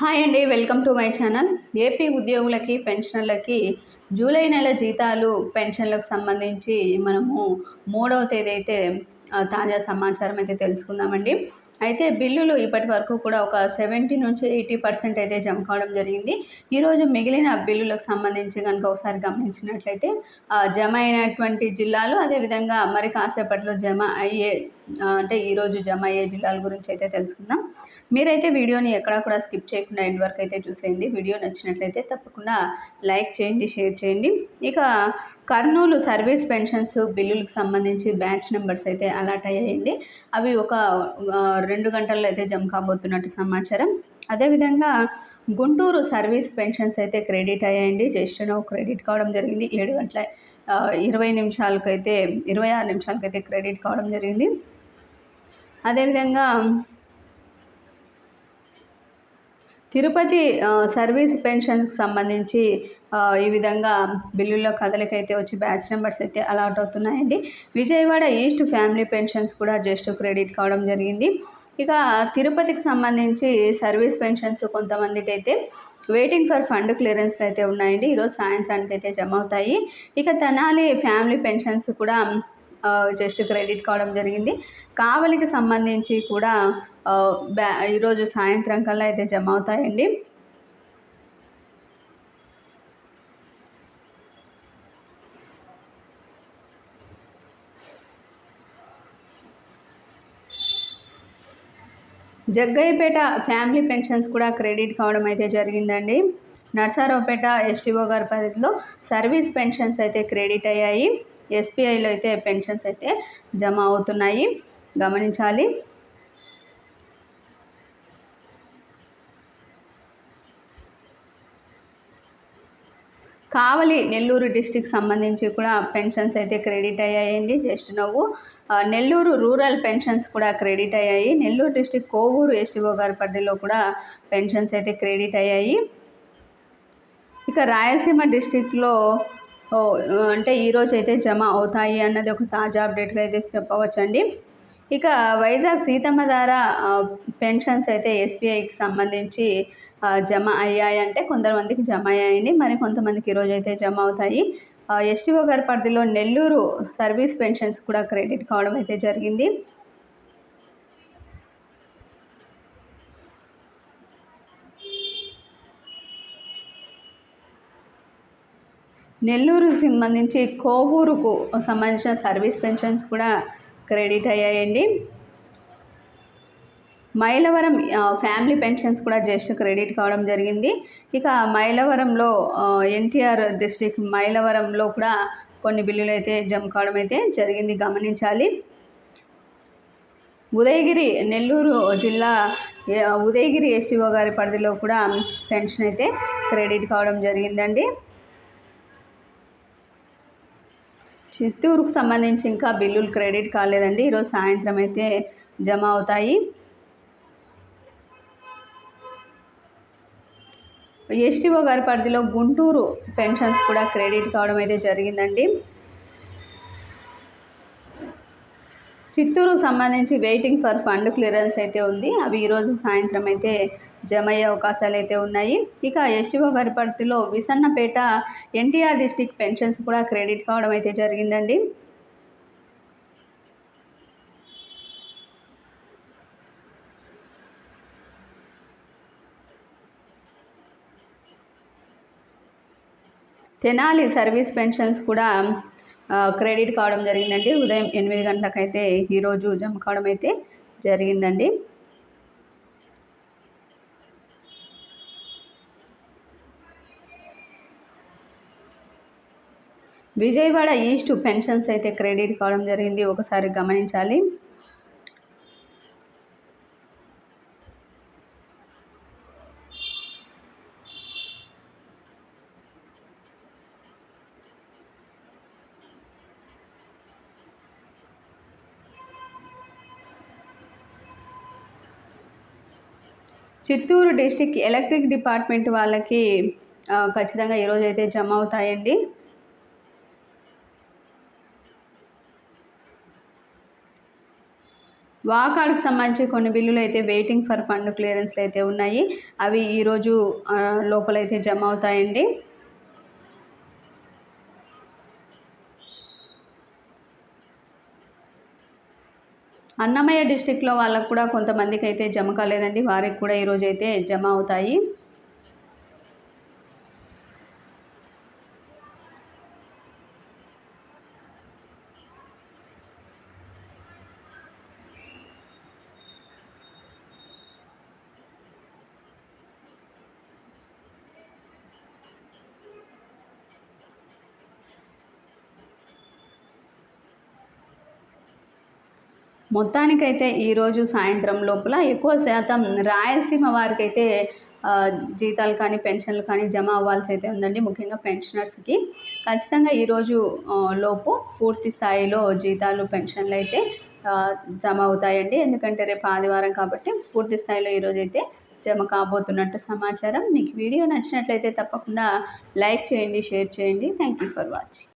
Hi అండి welcome to my channel. AP ఉద్యోగులకి పెన్షనర్లకి జూలై నెల జీతాలు పెన్షన్లకు సంబంధించి మనము మూడవ తేదీ అయితే తాజా సమాచారం అయితే తెలుసుకుందామండి. అయితే బిల్లులు ఇప్పటి వరకు కూడా ఒక సెవెంటీ నుంచి ఎయిటీ పర్సెంట్ అయితే జమ కావడం జరిగింది. ఈరోజు మిగిలిన బిల్లులకు సంబంధించి కనుక ఒకసారి గమనించినట్లయితే జమ అయినటువంటి జిల్లాలు అదేవిధంగా మరి కాసేపట్లో జమ అయ్యే అంటే ఈరోజు జమ అయ్యే జిల్లాల గురించి అయితే తెలుసుకుందాం. మీరైతే వీడియోని ఎక్కడా కూడా స్కిప్ చేయకుండా ఎండ్ వరకు అయితే చూసేయండి. వీడియో నచ్చినట్లయితే తప్పకుండా లైక్ చేయండి షేర్ చేయండి. ఇక కర్నూలు సర్వీస్ పెన్షన్స్ బిల్లులకు సంబంధించి బ్యాచ్ నెంబర్స్ అయితే అలాట్ అయ్యాయండి. అవి ఒక రెండు గంటల్లో అయితే జమ కాబోతున్నట్టు సమాచారం. అదేవిధంగా గుంటూరు సర్వీస్ పెన్షన్స్ అయితే క్రెడిట్ అయ్యాయండి. జస్ట్ నవ్వు క్రెడిట్ కావడం జరిగింది. ఏడు గంటల ఇరవై నిమిషాలకైతే ఇరవై ఆరు నిమిషాలకైతే క్రెడిట్ కావడం జరిగింది. అదేవిధంగా తిరుపతి సర్వీస్ పెన్షన్కి సంబంధించి ఈ విధంగా బిల్లుల్లో కదలికైతే వచ్చి బ్యాచ్ నెంబర్స్ అయితే అలాట్ అవుతున్నాయండి. విజయవాడ ఈస్ట్ ఫ్యామిలీ పెన్షన్స్ కూడా జస్ట్ క్రెడిట్ కావడం జరిగింది. ఇక తిరుపతికి సంబంధించి సర్వీస్ పెన్షన్స్ కొంతమందికి అయితే వెయిటింగ్ ఫర్ ఫండ్ క్లియరెన్స్లు అయితే ఉన్నాయండి. ఈరోజు సాయంత్రానికి అయితే జమ అవుతాయి. ఇక తెనాలి ఫ్యామిలీ పెన్షన్స్ కూడా జస్ట్ క్రెడిట్ కావడం జరిగింది. కావలికి సంబంధించి కూడా బ్యా ఈరోజు సాయంత్రం కల్లా అయితే జమ అవుతాయండి. జగ్గయ్యపేట ఫ్యామిలీ పెన్షన్స్ కూడా క్రెడిట్ కావడం అయితే జరిగిందండి. నర్సారావుపేట ఎస్టీఓ గారి పరిధిలో సర్వీస్ పెన్షన్స్ అయితే క్రెడిట్ అయ్యాయి. ఎస్బీఐలో అయితే పెన్షన్స్ అయితే జమ అవుతున్నాయి. గమనించాలి. కావలి నెల్లూరు డిస్టిక్ సంబంధించి కూడా పెన్షన్స్ అయితే క్రెడిట్ అయ్యాయండి. Just now Nellore rural pensions కూడా క్రెడిట్ అయ్యాయి. నెల్లూరు డిస్టిక్ కోవూరు ఎస్టీఓ గారి పరిధిలో కూడా పెన్షన్స్ అయితే క్రెడిట్ అయ్యాయి. ఇక రాయలసీమ డిస్టిక్లో అంటే ఈరోజు అయితే జమ అవుతాయి అన్నది ఒక తాజా అప్డేట్గా అయితే చెప్పవచ్చండి. ఇక వైజాగ్ సీతమ్మ ధార పెన్షన్స్ అయితే ఎస్బీఐకి సంబంధించి జమ అయ్యాయంటే కొంతమందికి జమ అయ్యాయండి. మరి కొంతమందికి ఈరోజు అయితే జమ అవుతాయి. ఎస్టీఓ గారి పరిధిలో నెల్లూరు సర్వీస్ పెన్షన్స్ కూడా క్రెడిట్ కావడం అయితే జరిగింది. నెల్లూరుకు సంబంధించి కోవూరుకు సంబంధించిన సర్వీస్ పెన్షన్స్ కూడా క్రెడిట్ అయ్యాయండి. మైలవరం ఫ్యామిలీ పెన్షన్స్ కూడా జస్ట్ క్రెడిట్ కావడం జరిగింది. ఇక మైలవరంలో ఎన్టీఆర్ డిస్టిక్ మైలవరంలో కూడా కొన్ని బిల్లులు అయితే జమ కావడం అయితే జరిగింది. గమనించాలి. ఉదయగిరి నెల్లూరు జిల్లా ఉదయగిరి ఎస్టీఓ గారి పరిధిలో కూడా పెన్షన్ అయితే క్రెడిట్ కావడం జరిగిందండి. చిత్తూరుకు సంబంధించి ఇంకా బిల్లులు క్రెడిట్ కాలేదండి. ఈరోజు సాయంత్రం అయితే జమ అవుతాయి. ఎస్టీఓ గారి పరిధిలో గుంటూరు పెన్షన్స్ కూడా క్రెడిట్ కావడం అయితే జరిగిందండి. చిత్తూరుకు సంబంధించి వెయిటింగ్ ఫర్ ఫండ్ క్లియరెన్స్ అయితే ఉంది. అవి ఈరోజు సాయంత్రం అయితే జమ అయ్యే అవకాశాలు అయితే ఉన్నాయి. ఇక ఎస్టీఓ గారి పరిధిలో విసన్నపేట ఎన్టీఆర్ డిస్టిక్ పెన్షన్స్ కూడా క్రెడిట్ కావడం అయితే జరిగిందండి. తెనాలి సర్వీస్ పెన్షన్స్ కూడా క్రెడిట్ కావడం జరిగిందండి. ఉదయం ఎనిమిది గంటలకైతే ఈరోజు జమ కావడం అయితే జరిగిందండి. విజయవాడ ఈస్ట్ పెన్షన్స్ అయితే క్రెడిట్ కావడం జరిగింది. ఒకసారి గమనించాలి. చిత్తూరు డిస్టిక్ ఎలక్ట్రిక్ డిపార్ట్మెంట్ వాళ్ళకి ఖచ్చితంగా ఈరోజు అయితే జమ అవుతాయండి. వాకాడుకు సంబంధించి కొన్ని బిల్లులు అయితే వెయిటింగ్ ఫర్ ఫండ్ క్లియరెన్స్లు అయితే ఉన్నాయి. అవి ఈరోజు లోపలైతే జమ అవుతాయండి. అన్నమయ్య డిస్టిక్లో వాళ్ళకు కూడా కొంతమందికి అయితే జమ కాలేదండి. వారికి కూడా ఈరోజు అయితే జమ అవుతాయి. మొత్తానికైతే ఈరోజు సాయంత్రం లోపల ఎక్కువ శాతం రాయలసీమ వారికైతే జీతాలు కానీ పెన్షన్లు కానీ జమ అవ్వాల్సి అయితే ఉందండి ముఖ్యంగా పెన్షనర్స్కి. ఖచ్చితంగా ఈరోజు లోపు పూర్తి స్థాయిలో జీతాలు పెన్షన్లు అయితే జమ అవుతాయండి. ఎందుకంటే రేపు ఆదివారం కాబట్టి పూర్తి స్థాయిలో ఈరోజు అయితే జమ కాబోతున్నట్టు సమాచారం. మీకు వీడియో నచ్చినట్లయితే తప్పకుండా లైక్ చేయండి షేర్ చేయండి. Thank you for watching.